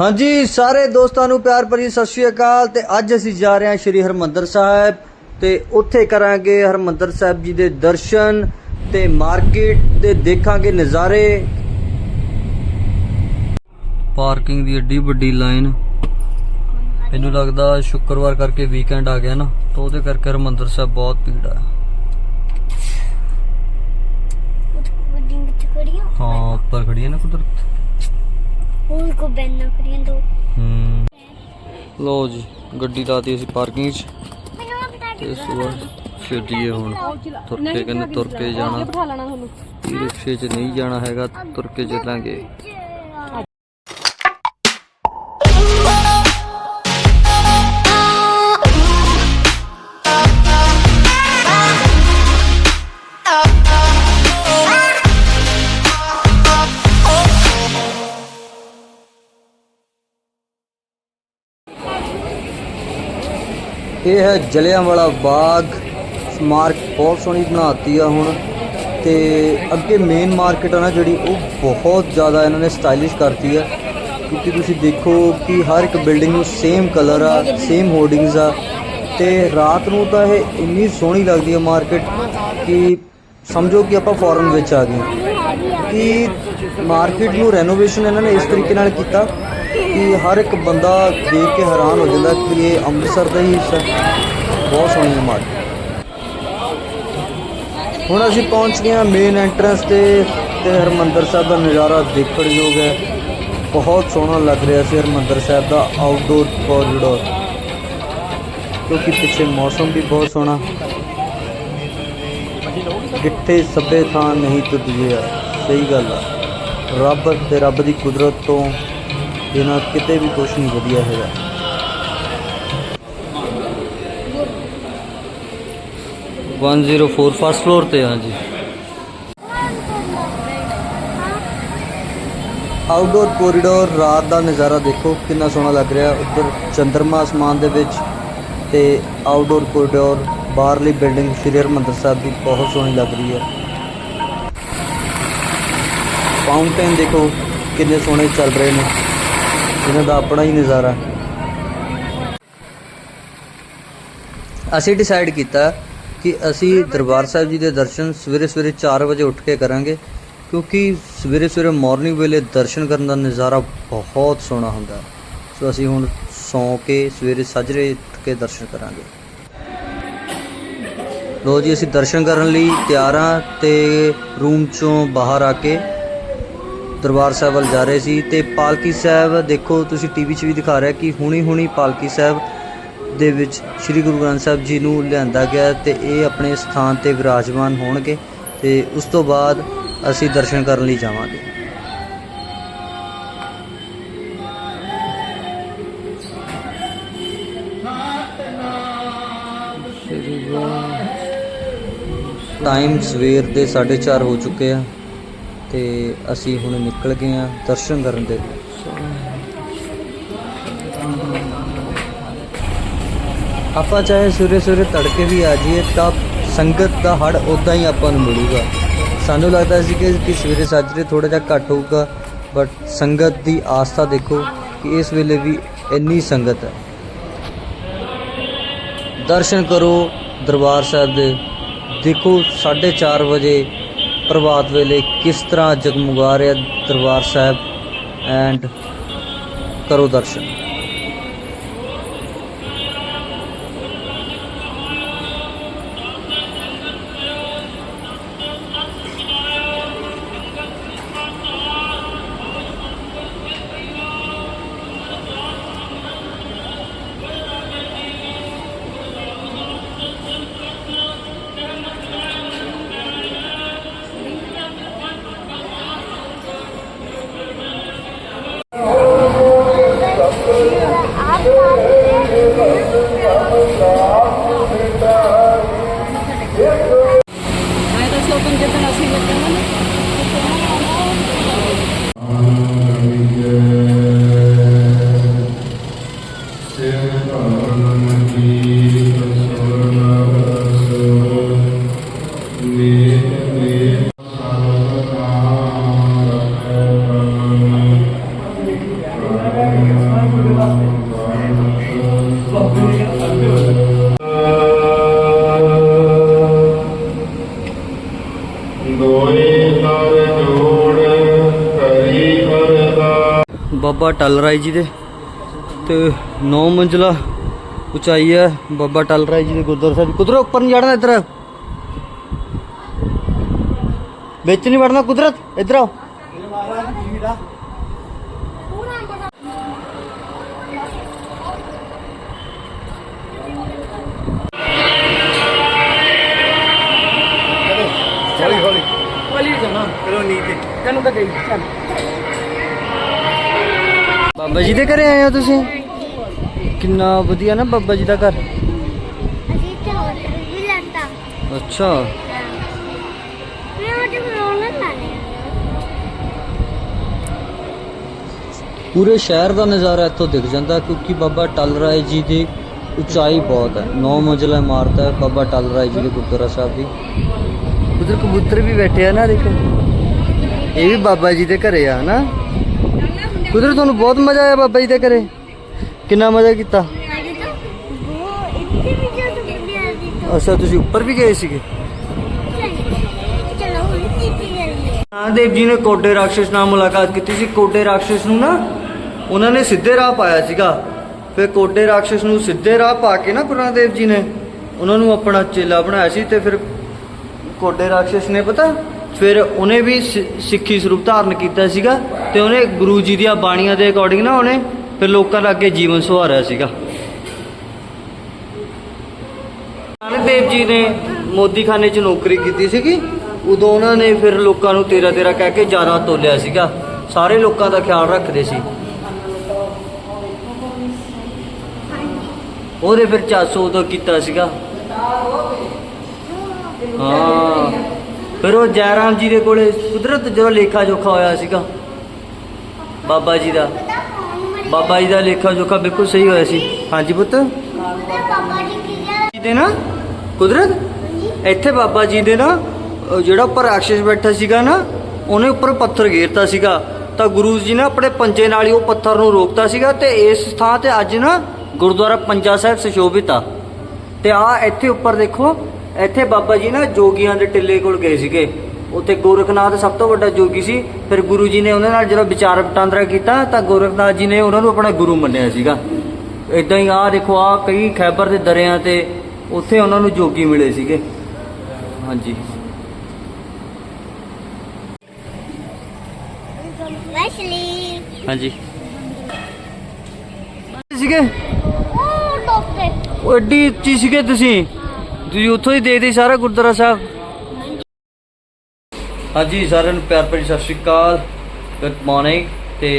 ਹਾਂਜੀ, ਸਾਰੇ ਦੋਸਤਾਂ ਨੂੰ ਪਿਆਰ ਭਰੀ ਸਤਿ ਸ਼੍ਰੀ ਅਕਾਲ ਤੇ ਅੱਜ ਅਸੀਂ ਜਾ ਰਹੇ ਹਾਂ ਸ਼੍ਰੀ ਹਰਮੰਦਰ ਸਾਹਿਬ ਤੇ ਉੱਥੇ ਕਰਾਂਗੇ ਹਰਮੰਦਰ ਸਾਹਿਬ ਜੀ ਦੇ ਦਰਸ਼ਨ ਤੇ ਮਾਰਕੀਟ ਦੇ ਦੇਖਾਂਗੇ ਨਜ਼ਾਰੇ ਪਾਰਕਿੰਗ ਦੀ ਏਡੀ ਵੱਡੀ ਲਾਈਨ। ਮੈਨੂੰ ਲੱਗਦਾ ਸ਼ੁੱਕਰਵਾਰ ਕਰਕੇ ਵੀਕਐਂਡ ਆ ਗਿਆ ਨਾ ਤਾਂ ਉਹਦੇ ਕਰਕੇ ਹਰਮੰਦਰ ਸਾਹਿਬ ਬਹੁਤ ਭੀੜ ਆ। ਹਾਂ ਉੱਪਰ ਖੜੀ ਹੈ ਕੁਦਰਤ। ਉਹ ਕੋ ਬੈਨ ਕਰੀਆਂ ਦੋ ਹੂੰ। ਲੋ ਜੀ ਗੱਡੀ ਲਾਤੀ ਅਸੀਂ ਪਾਰਕਿੰਗ 'ਚ। ਤੇ ਸਵੇਰ ਛੇੜੀਏ ਹੁਣ। ਤੁਰ ਕੇ ਕਹਿੰਦੇ ਤੁਰ ਕੇ ਜਾਣਾ ਈ ਰਿਕਸ਼ੇ 'ਚ ਨਹੀਂ ਜਾਣਾ ਹੈਗਾ ਤੁਰ ਕੇ ਚੱਲਾਂਗੇ। ਇਹ ਹੈ ਜਲਿਆਂਵਾਲਾ ਬਾਗ, ਸਮਾਰਕ ਬਹੁਤ ਸੋਹਣੀ ਬਣਾਤੀ ਆ ਹੁਣ ਤੇ ਅੱਗੇ ਮੇਨ ਮਾਰਕੀਟ ਆ ਨਾ ਜਿਹੜੀ, ਉਹ ਬਹੁਤ ਜ਼ਿਆਦਾ ਇਹਨਾਂ ਨੇ ਸਟਾਈਲਿਸ਼ ਕਰਤੀ ਆ। ਕਿਉਂਕਿ ਤੁਸੀਂ ਦੇਖੋ ਕਿ ਹਰ ਇੱਕ ਬਿਲਡਿੰਗ ਨੂੰ ਸੇਮ ਕਲਰ ਆ ਸੇਮ ਹੋਰਡਿੰਗਸ ਆ ਤੇ ਰਾਤ ਨੂੰ ਤਾਂ ਇਹ ਇੰਨੀ ਸੋਹਣੀ ਲੱਗਦੀ ਆ ਮਾਰਕੀਟ ਕਿ ਸਮਝੋ ਕਿ ਆਪਾਂ ਫੋਰਨ ਵਿੱਚ ਆ ਗਏ। ਕਿ ਮਾਰਕੀਟ ਨੂੰ ਰੈਨੋਵੇਸ਼ਨ ਇਹਨਾਂ ਨੇ ਇਸ ਤਰੀਕੇ ਨਾਲ ਕੀਤਾ। ਕਿ ਹਰ ਇੱਕ ਬੰਦਾ ਦੇਖ ਕੇ ਹੈਰਾਨ ਹੋ ਜਾਂਦਾ ਕਿ ਇਹ ਅੰਮ੍ਰਿਤਸਰ ਦਾ ਹੀ ਹਿੱਸਾ ਬਹੁਤ ਸੋਹਣੀ ਹੈ ਹੁਣ ਅਸੀਂ ਪਹੁੰਚ ਗਏ ਹਾਂ ਮੇਨ ਐਂਟਰੈਂਸ ਤੇ ਤੇ ਹਰਮੰਦਰ ਸਾਹਿਬ ਦਾ ਨਜ਼ਾਰਾ ਦੇਖਣਯੋਗ ਹੈ। ਬਹੁਤ ਸੋਹਣਾ ਲੱਗ ਰਿਹਾ ਸੀ ਹਰਮੰਦਰ ਸਾਹਿਬ ਦਾ ਆਊਟਡੋਰ ਕੋਰੀਡੋਰ ਕਿਉਂਕਿ ਪਿੱਛੇ ਮੌਸਮ ਵੀ ਬਹੁਤ ਸੋਹਣਾ। ਗਿੱਠੇ ਸੱਬੇ ਥਾਂ ਨਹੀਂ ਤੁੱਜਿਆ ਸਹੀ ਗੱਲ ਆ। ਰੱਬ ਤੇ ਰੱਬ ਦੀ ਕੁਦਰਤ ਤੋਂ ਬਿਨਾਂ ਕਿਤੇ ਵੀ ਕੁਝ ਨਹੀਂ ਵਧੀਆ ਹੈਗਾ। One zero four first floor ਤੇ ਹਾਂ ਜੀ। ਆਊਟਡੋਰ ਕੋਰੀਡੋਰ ਰਾਤ ਦਾ ਨਜ਼ਾਰਾ ਦੇਖੋ, ਕਿੰਨਾ ਸੋਹਣਾ ਲੱਗ ਰਿਹਾ। ਉੱਧਰ ਚੰਦਰਮਾ ਅਸਮਾਨ ਦੇ ਵਿੱਚ ਤੇ ਆਊਟਡੋਰ ਕੋਰੀਡੋਰ ਬਾਹਰਲੀ ਬਿਲਡਿੰਗ ਸ਼੍ਰੀ ਹਰਿਮੰਦਰ ਸਾਹਿਬ ਦੀ ਬਹੁਤ ਸੋਹਣੀ ਲੱਗ ਰਹੀ ਹੈ। ਫਾਊਂਟੇਨ ਦੇਖੋ, ਕਿੰਨੇ ਸੋਹਣੇ ਚੱਲ ਰਹੇ ਨੇ। ਇਹਨਾਂ ਦਾ ਆਪਣਾ ਹੀ ਨਜ਼ਾਰਾ। ਅਸੀਂ ਡਿਸਾਈਡ ਕੀਤਾ ਕਿ ਅਸੀਂ ਦਰਬਾਰ ਸਾਹਿਬ ਜੀ ਦੇ ਦਰਸ਼ਨ ਸਵੇਰੇ ਸਵੇਰੇ 4 ਵਜੇ ਉੱਠ ਕੇ ਕਰਾਂਗੇ, ਕਿਉਂਕਿ ਸਵੇਰੇ ਸਵੇਰੇ ਮਾਰਨਿੰਗ ਵੇਲੇ ਦਰਸ਼ਨ ਕਰਨ ਦਾ ਨਜ਼ਾਰਾ ਬਹੁਤ ਸੋਹਣਾ ਹੁੰਦਾ ਸੋ ਅਸੀਂ ਹੁਣ ਸੌਂ ਕੇ ਸਵੇਰੇ ਸਜਰੇ ਉੱਠ ਕੇ ਦਰਸ਼ਨ ਕਰਾਂਗੇ। ਲੋ ਜੀ, ਅਸੀਂ ਦਰਸ਼ਨ ਕਰਨ ਲਈ ਤਿਆਰ ਹਾਂ ਤੇ ਰੂਮ ਚੋਂ ਬਾਹਰ ਆ ਕੇ ਦਰਬਾਰ ਸਾਹਿਬ ਵੱਲ ਜਾ ਰਹੇ ਸੀ ਤੇ ਪਾਲਕੀ ਸਾਹਿਬ ਦੇਖੋ ਤੁਸੀਂ ਟੀਵੀ 'ਚ ਵੀ ਦਿਖਾ ਰਿਹਾ ਕਿ ਹੁਣੀ ਹੁਣੀ ਪਾਲਕੀ ਸਾਹਿਬ ਦੇ ਵਿੱਚ ਸ੍ਰੀ ਗੁਰੂ ਗ੍ਰੰਥ ਸਾਹਿਬ ਜੀ ਨੂੰ ਲਿਆਂਦਾ ਗਿਆ ਤੇ ਇਹ ਆਪਣੇ ਸਥਾਨ ਤੇ ਵਿਰਾਜਮਾਨ ਹੋਣਗੇ ਤੇ ਉਸ ਤੋਂ ਬਾਅਦ ਅਸੀਂ ਦਰਸ਼ਨ ਕਰਨ ਲਈ ਜਾਵਾਂਗੇ। ਟਾਈਮ ਸਵੇਰ ਦੇ 4:30 ਹੋ ਚੁੱਕੇ ਆ। ਤੇ ਅਸੀਂ ਹੁਣ ਨਿਕਲ ਗਏ ਆ ਦਰਸ਼ਨ ਕਰਨ ਦੇ। ਲਈ ਆਪਾਂ ਚਾਹੇ ਸਵੇਰੇ ਸਵੇਰੇ ਤੜਕੇ ਵੀ ਆ ਜਾਈਏ ਤਾਂ ਸੰਗਤ ਦਾ ਹੜ ਉਦਾਂ ਹੀ ਆਪਾਂ ਨੂੰ ਮਿਲੂਗਾ। ਸਾਨੂੰ ਲੱਗਦਾ ਸੀ ਕਿ ਸਵੇਰੇ ਸਾਜਰੇ ਥੋੜਾ ਜਿਹਾ ਘੱਟ ਹੋਊਗਾ ਬਟ ਸੰਗਤ ਦੀ ਆਸਥਾ ਦੇਖੋ ਕਿ ਇਸ ਵੇਲੇ ਵੀ ਇੰਨੀ ਸੰਗਤ ਹੈ। ਦਰਸ਼ਨ ਕਰੋ ਦਰਬਾਰ ਸਾਹਿਬ ਦੇ। ਦੇਖੋ 4:30 ਵਜੇ ਪ੍ਰਭਾਤ ਵੇਲੇ ਕਿਸ ਤਰ੍ਹਾਂ ਜਗਮਗਾ ਰਿਹਾ ਦਰਬਾਰ ਸਾਹਿਬ ਐਂਡ ਕਰੋ ਦਰਸ਼ਨ। ਬਾਬਾ ਟਲ ਰਾਏ ਜੀ ਦੇ ਤੇ ਨੌ ਮੰਜ਼ਲਾ ਉਚਾਈ ਹੈ ਬਾਬਾ ਟਲ ਰਾਏ ਜੀ ਦੇ ਗੁਰਦੁਆਰਾ ਸਾਹਿਬ। ਕੁਦਰਤ ਉੱਪਰ ਨਹੀਂ ਜਾਣਾ ਇੱਧਰ। ਵਿੱਚ ਨਹੀਂ ਵੜਨਾ ਕੁਦਰਤ। ਇੱਧਰ ਆਓ। ਜਾਣਾ ਕਰੋ ਨੀਚੇ ਤੈਨੂੰ ਤਾਂ ਗਈ ਚੱਲ। ਬਾਬਾ ਜੀ ਦੇ ਘਰੇ ਆਏ ਹੋ ਤੁਸੀਂ? ਕਿੰਨਾ ਵਧੀਆ ਨਾ ਬਾਬਾ ਜੀ ਦਾ ਘਰ। ਅਸੀਂ ਤੇ ਹੋਰ ਵੀ ਲੈਂਦਾ ਅੱਛਾ। ਮੈਂ ਉਹਦੇ ਪੂਰੇ ਸ਼ਹਿਰ ਦਾ ਨਜ਼ਾਰਾ ਇੱਥੋਂ ਦਿਖ ਜਾਂਦਾ ਕਿਉਂਕਿ ਬਾਬਾ ਟਲ ਰਾਏ ਜੀ ਦੀ ਉਚਾਈ ਬਹੁਤ ਹੈ। 9 ਮੰਜ਼ਲਾ ਇਮਾਰਤ ਹੈ ਬਾਬਾ ਟਲ ਰਾਏ ਜੀ ਦੇ ਗੁਰਦੁਆਰਾ ਸਾਹਿਬ ਦੀ। ਉਧਰ ਕਬੂਤਰ ਵੀ ਬੈਠੇ ਆ ਨਾ ਦੇਖੋ। ਇਹ ਵੀ ਬਾਬਾ ਜੀ ਦੇ ਘਰੇ ਆ ਨਾ ਉਧਰ ਤੁਹਾਨੂੰ ਬਹੁਤ ਮਜ਼ਾ ਆਇਆ ਬਾਬਾ ਜੀ ਦੇ ਘਰੇ? ਕਿੰਨਾ ਮਜ਼ਾ ਕੀਤਾ? ਅੱਛਾ ਤੁਸੀਂ ਉੱਪਰ ਵੀ ਗਏ ਸੀਗੇ? ਨਾਨਦੇਵ ਜੀ ਨੇ ਕੋਡੇ ਰਾਖਸ਼ ਨਾਲ ਮੁਲਾਕਾਤ ਕੀਤੀ ਸੀ। ਕੋਡੇ ਰਾਖਸ਼ ਨੂੰ ਨਾ ਉਹਨਾਂ ਨੇ ਸਿੱਧੇ ਰਾਹ ਪਾਇਆ ਸੀਗਾ। ਫਿਰ ਕੋਡੇ ਰਾਖਸ਼ ਨੂੰ ਸਿੱਧੇ ਰਾਹ ਪਾ ਕੇ ਨਾ ਗੁਰੂ ਨਾਨਕ ਦੇਵ ਜੀ ਨੇ ਉਹਨਾਂ ਨੂੰ ਆਪਣਾ ਚੇਲਾ ਬਣਾਇਆ ਸੀ ਤੇ ਫਿਰ ਕੋਡੇ ਰਾਖਸ਼ ਨੇ ਪਤਾ? ਫਿਰ ਉਹਨੇ ਵੀ ਸਿ- ਸਿੱਖੀ ਸਰੂਪ ਧਾਰਨ ਕੀਤਾ ਸੀਗਾ ਤੇ ਉਹਨੇ ਗੁਰੂ ਜੀ ਦੀਆਂ ਬਾਣੀਆਂ ਦੇ ਅਕੋਰਡਿੰਗ ਨਾ ਉਹਨੇ ਫਿਰ ਲੋਕਾਂ ਦਾ ਅੱਗੇ ਜੀਵਨ ਸੁਹਾਰਿਆ ਸੀਗਾ। ਨਾਨਕ ਦੇਵ ਜੀ ਨੇ ਮੋਦੀਖਾਨੇ 'ਚ ਨੌਕਰੀ ਕੀਤੀ ਸੀਗੀ। ਉਦੋਂ ਉਹਨਾਂ ਨੇ ਫਿਰ ਲੋਕਾਂ ਨੂੰ ਤੇਰਾ ਤੇਰਾ ਕਹਿ ਕੇ ਜ਼ਿਆਦਾ ਤੋਲਿਆ ਸੀਗਾ। ਸਾਰੇ ਲੋਕਾਂ ਦਾ ਖਿਆਲ ਰੱਖਦੇ ਸੀ। ਉਹਦੇ ਫਿਰ 400 ਉਦੋਂ ਕੀਤਾ ਸੀਗਾ। ਹਾਂ। ਫਿਰ ਉਹ ਜੈਰਾਮ ਜੀ ਦੇ ਕੋਲੇ ਕੁਦਰਤ ਜਦੋਂ ਲੇਖਾ ਜੋਖਾ ਹੋਇਆ ਸੀਗਾ। ਬਾਬਾ ਜੀ ਦਾ। ਬਾਬਾ ਜੀ ਦਾ ਲੇਖਾ ਜੋਖਾ ਬਿਲਕੁਲ ਸਹੀ ਹੋਇਆ ਸੀ। ਹਾਂਜੀ ਪੁੱਤ। ਜੀ ਦੇ ਨਾ, ਕੁਦਰਤ? ਇੱਥੇ ਬਾਬਾ ਜੀ ਦੇ ਨਾ ਜਿਹੜਾ ਉੱਪਰ ਰਾਖਸ਼ ਬੈਠਾ ਸੀਗਾ ਨਾ, ਉਹਨੇ ਉੱਪਰ ਪੱਥਰ ਘੇਰਤਾ ਸੀਗਾ। ਤਾਂ ਗੁਰੂ ਜੀ ਨੇ ਆਪਣੇ ਪੰਜੇ ਨਾਲ ਹੀ ਉਹ ਪੱਥਰ ਨੂੰ ਰੋਕਤਾ ਸੀਗਾ ਤੇ ਇਸ ਥਾਂ ਤੇ ਅੱਜ ਨਾ ਗੁਰਦੁਆਰਾ ਪੰਜਾ ਸਾਹਿਬ ਸੁਸ਼ੋਭਿਤ ਆ। ਤੇ ਆ ਇੱਥੇ ਉੱਪਰ ਦੇਖੋ ਇੱਥੇ ਬਾਬਾ ਜੀ ਨਾ ਜੋਗੀਆਂ ਦੇ ਟਿੱਲੇ ਕੋਲ ਗਏ ਸੀਗੇ। ਉੱਥੇ ਗੋਰਖਨਾਥ ਸਭ ਤੋਂ ਵੱਡਾ ਜੋਗੀ ਸੀ। ਫਿਰ ਗੁਰੂ ਜੀ ਨੇ ਉਹਨਾਂ ਨਾਲ ਜਦੋਂ ਵਿਚਾਰ ਵਟਾਂਦਰਾ ਕੀਤਾ ਤਾਂ ਗੋਰਖਨਾਥ ਜੀ ਨੇ ਉਹਨਾਂ ਨੂੰ ਆਪਣਾ ਗੁਰੂ ਮੰਨਿਆ ਸੀਗਾ। ਇਦਾਂ ਹੀ ਆ ਦੇਖੋ ਆ ਕਈ ਖੈਬਰ ਦੇ ਦਰਿਆਂ ਤੇ ਉੱਥੇ ਉਹਨਾਂ ਨੂੰ ਜੋਗੀ ਮਿਲੇ ਸੀਗੇ। ਹਾਂਜੀ। ਵੈਸਲੀ ਹਾਂਜੀ ਸੀਗੇ? ਉਹ ਟੋਪ ਤੇ ਉਹ ਐਡੀ ਉੱਚੀ ਸੀਗੇ ਤੁਸੀਂ? ਤੁਸੀਂ ਉੱਥੋਂ ਹੀ ਦੇਖਦੇ ਸਾਰਾ ਗੁਰਦੁਆਰਾ ਸਾਹਿਬ? ਹਾਂਜੀ ਸਾਰਿਆਂ ਨੂੰ ਪਿਆਰ ਭਰੀ ਸਤਿ ਸ਼੍ਰੀ ਅਕਾਲ। ਗੁੱਡ ਮਾਰਨਿੰਗ ਤੇ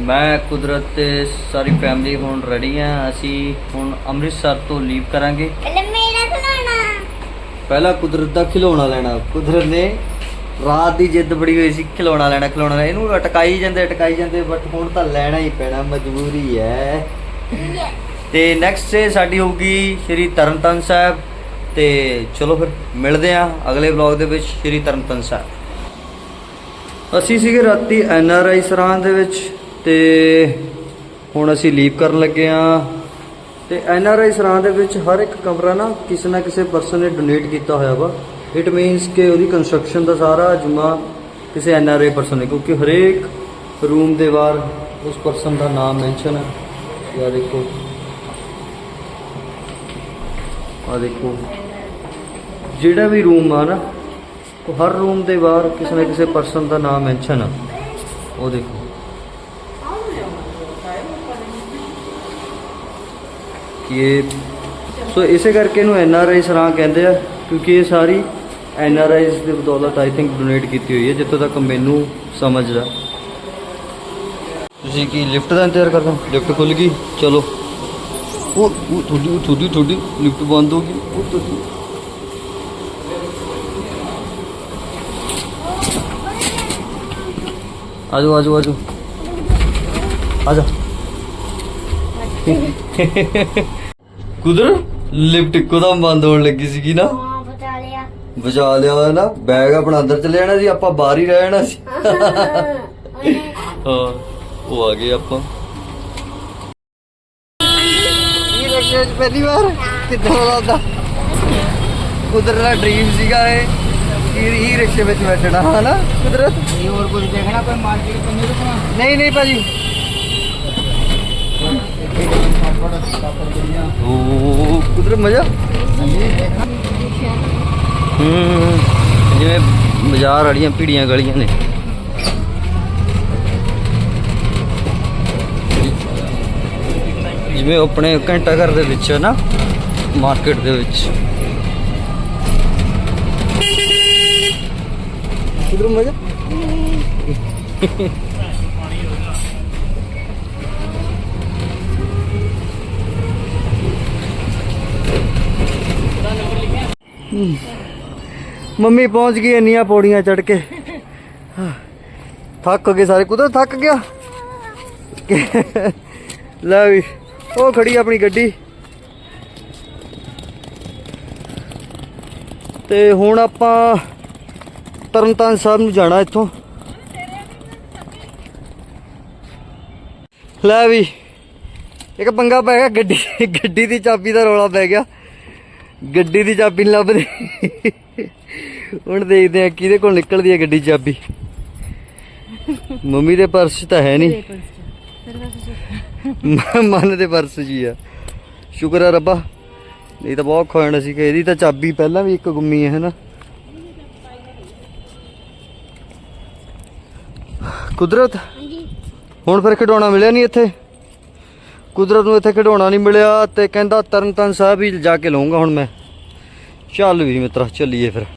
ਮੈਂ ਕੁਦਰਤ ਤੇ ਸਾਰੀ ਫੈਮਿਲੀ ਹੁਣ ਰੈਡੀ ਆ ਅਸੀਂ ਹੁਣ ਅੰਮ੍ਰਿਤਸਰ ਤੋਂ ਲੀਵ ਕਰਾਂਗੇ। ਪਹਿਲੇ ਮੇਰਾ ਖਲਾਣਾ। ਪਹਿਲਾਂ ਕੁਦਰਤ ਦਾ ਖਿਡੌਣਾ ਲੈਣਾ। ਕੁਦਰਤ ਨੇ ਰਾਤ ਦੀ ਜਿੱਦ ਬੜੀ ਹੋਈ ਸੀ ਖਿਡੌਣਾ ਲੈਣਾ ਖਿਡੌਣਾ ਲੈਣਾ। ਇਹਨੂੰ ਅਟਕਾਈ ਜਾਂਦੇ ਅਟਕਾਈ ਜਾਂਦੇ ਬਟ ਹੁਣ ਤਾਂ ਲੈਣਾ ਹੀ ਪੈਣਾ ਮਜਬੂਰੀ ਹੈ। ਤੇ ਨੈਕਸਟ ਡੇ ਸਾਡੀ ਹੋਊਗੀ ਸ਼੍ਰੀ ਤਰਨਤਨ ਸਾਹਿਬ। ਤੇ ਚਲੋ ਫਿਰ ਮਿਲਦੇ ਆ ਅਗਲੇ ਵਲੌਗ ਦੇ ਵਿੱਚ, ਸ਼੍ਰੀ ਤਰਨਤਨ ਸਾਹਿਬ ਅਸੀਂ ਸੀਗੇ ਰਾਤੀ ਐਨ ਆਰ ਆਈ ਸਰਾਂ ਦੇ ਵਿੱਚ ਤੇ ਹੁਣ ਅਸੀਂ ਲੀਵ ਕਰਨ ਲੱਗੇ ਆ ਤੇ ਐਨ ਆਰ ਆਈ ਸਰਾਂ ਦੇ ਵਿੱਚ ਹਰ ਇੱਕ ਕਮਰਾ ਨਾ ਕਿਸੇ ਨਾ ਕਿਸੇ ਪਰਸਨ ਨੇ ਡੋਨੇਟ ਕੀਤਾ ਹੋਇਆ ਵਾ। ਇਟ ਮੀਨਸ ਕਿ ਉਹਦੀ ਕੰਸਟਰਕਸ਼ਨ ਦਾ ਸਾਰਾ ਜੁਮਾ ਕਿਸੇ ਐਨ ਆਰ ਆਈ ਪਰਸਨ ਨੇ, ਕਿਉਂਕਿ ਹਰੇਕ ਰੂਮ ਦੇ ਬਾਹਰ ਉਸ ਪਰਸਨ ਦਾ ਨਾਮ ਮੈਂਸ਼ਨ ਹੈ। ਯਾ ਦੇਖੋ। ਆ ਦੇਖੋ। ਜਿਹੜਾ ਵੀ ਰੂਮ ਆ ਨਾ, ਉਹ ਹਰ ਰੂਮ ਦੇ ਬਾਹਰ ਕਿਸੇ ਨਾ ਕਿਸੇ ਪਰਸਨ ਦਾ ਨਾਮ ਮੈਂਸ਼ਨ ਆ। ਉਹ ਦੇਖੋ। ਕਿ ਸੋ ਇਸੇ ਕਰਕੇ ਇਹਨੂੰ ਐਨ ਆਰ ਆਈ ਸਰਾਂ ਕਹਿੰਦੇ ਆ, ਕਿਉਂਕਿ ਇਹ ਸਾਰੀ ਐਨ ਆਰ ਆਈਜ਼ ਦੇ ਬਦੌਲਤ ਆਈ ਥਿੰਕ ਡੋਨੇਟ ਕੀਤੀ ਹੋਈ ਹੈ, ਜਿੱਥੋਂ ਤੱਕ ਮੈਨੂੰ ਸਮਝ ਆ। ਤੁਸੀਂ ਕੀ ਲਿਫਟ ਦਾ ਇੰਤਜ਼ਾਰ ਕਰਦੇ ਹੋ? ਲਿਫਟ ਖੁੱਲ ਗਈ? ਚਲੋ। ਉਹ ਉਹ ਤੁਹਾਡੀ ਉਹ ਤੁਹਾਡੀ ਤੁਹਾਡੀ ਲਿਫਟ ਬੰਦ ਹੋ ਗਈ। ਉਹ ਤੁਹਾਡੀ ਆਜੋ ਆਜੋ ਆਜੋ। ਆਜਾ। ਕੁਦਰ ਲਿਫਟ ਇੱਕਦਮ ਬੰਦ ਹੋਣ ਲੱਗੀ ਸੀਗੀ ਨਾ। ਹਾਂ ਬਤਾ ਲਿਆ। ਬਚਾ ਲਿਆ ਨਾ। ਬੈਗ ਆਪਣਾ ਅੰਦਰ ਚਲੇ ਜਾਣਾ ਸੀ ਆਪਾਂ ਬਾਹਰ ਹੀ ਰਹਿ ਜਾਣਾ ਸੀ। ਹਾਂ ਉਹ ਆ ਗਏ ਆਪਾਂ। ਦੇਖਦੇ ਅੱਜ ਪਹਿਲੀ ਵਾਰ? ਕਿੱਦਾਂ ਲੱਗਦਾ? ਕੁਦਰਤ ਦਾ ਡ੍ਰੀਮ ਸੀਗਾ ਇਹ ਕਿ ਹੀ ਰਿਕਸ਼ੇ ਵਿੱਚ ਬੈਠਣਾ ਹਨਾ? ਕੁਦਰਤ? ਇਹ ਹੋਰ ਕੁਝ ਦੇਖਣਾ ਕੋਈ ਮਾਰਕੀਟ ਕੰਨੀ ਰੁਕਣਾ ਨਹੀਂ ਨਹੀਂ ਭਾਜੀ। ਉਹ ਕੁਦਰਤ ਮਜ਼ਾ? ਹੂੰ ਜਿਵੇਂ ਬਾਜ਼ਾਰ ਵਾਲੀਆਂ ਭੀੜੀਆਂ ਗਲੀਆਂ ਨੇ। ਜਿਵੇਂ ਆਪਣੇ ਘੰਟਾ ਘਰ ਦੇ ਵਿੱਚ ਹੈ ਨਾ ਮਾਰਕੀਟ ਦੇ ਵਿੱਚ। ਕੁਦਰਤ ਮਜ਼ਾ? ਮੰਮੀ ਪਹੁੰਚ ਗਈ ਇੰਨੀਆਂ ਪੌੜੀਆਂ ਚੜ ਕੇ। ਥੱਕ ਗਏ ਸਾਰੇ। ਕੁਦਰ ਥੱਕ ਗਿਆ? ਲੈ ਵੀ ਉਹ ਖੜੀ ਆਪਣੀ ਗੱਡੀ। ਤੇ ਹੁਣ ਆਪਾਂ ਤਰਨਤਾਰਨ ਸਾਹਿਬ ਨੂੰ ਜਾਣਾ ਇੱਥੋਂ। ਲੈ ਵੀ, ਇੱਕ ਪੰਗਾ ਪੈ ਗਿਆ, ਗੱਡੀ ਗੱਡੀ ਦੀ ਚਾਬੀ ਦਾ ਰੌਲਾ ਪੈ ਗਿਆ। ਗੱਡੀ ਦੀ ਚਾਬੀ ਨਹੀਂ ਲੱਭਦੀ। ਹੁਣ ਦੇਖਦੇ ਆ ਕਿਹਦੇ ਕੋਲ ਨਿਕਲਦੀ ਹੈ ਗੱਡੀ ਚਾਬੀ। ਮੰਮੀ ਦੇ ਪਰਸ ਤਾਂ ਹੈ ਨਹੀਂ ਮਨ ਦੇ ਪਰਸ ਹੀ ਆ। ਸ਼ੁਕਰ ਹੈ ਰੱਬਾ। ਨਹੀਂ ਤਾਂ ਬਹੁਤ ਜਾਣਾ ਸੀ ਕਿ ਇਹਦੀ ਤਾਂ ਚਾਬੀ ਪਹਿਲਾਂ ਵੀ ਇੱਕ ਗੁੰਮੀ ਹੈ ਹਨਾ? ਕੁਦਰਤ ਹੁਣ ਫਿਰ ਖਿਡੌਣਾ ਮਿਲਿਆ ਨਹੀਂ ਇੱਥੇ? ਕੁਦਰਤ ਨੂੰ ਇੱਥੇ ਖਿਡੌਣਾ ਨਹੀਂ ਮਿਲਿਆ ਤੇ ਕਹਿੰਦਾ ਤਰਨਤਨ ਸਾਹਿਬ ਹੀ ਜਾ ਕੇ ਲਵਾਂਗਾ ਹੁਣ ਮੈਂ। ਚੱਲ ਵੀ ਮਿੱਤਰਾ ਚੱਲੀਏ ਫਿਰ।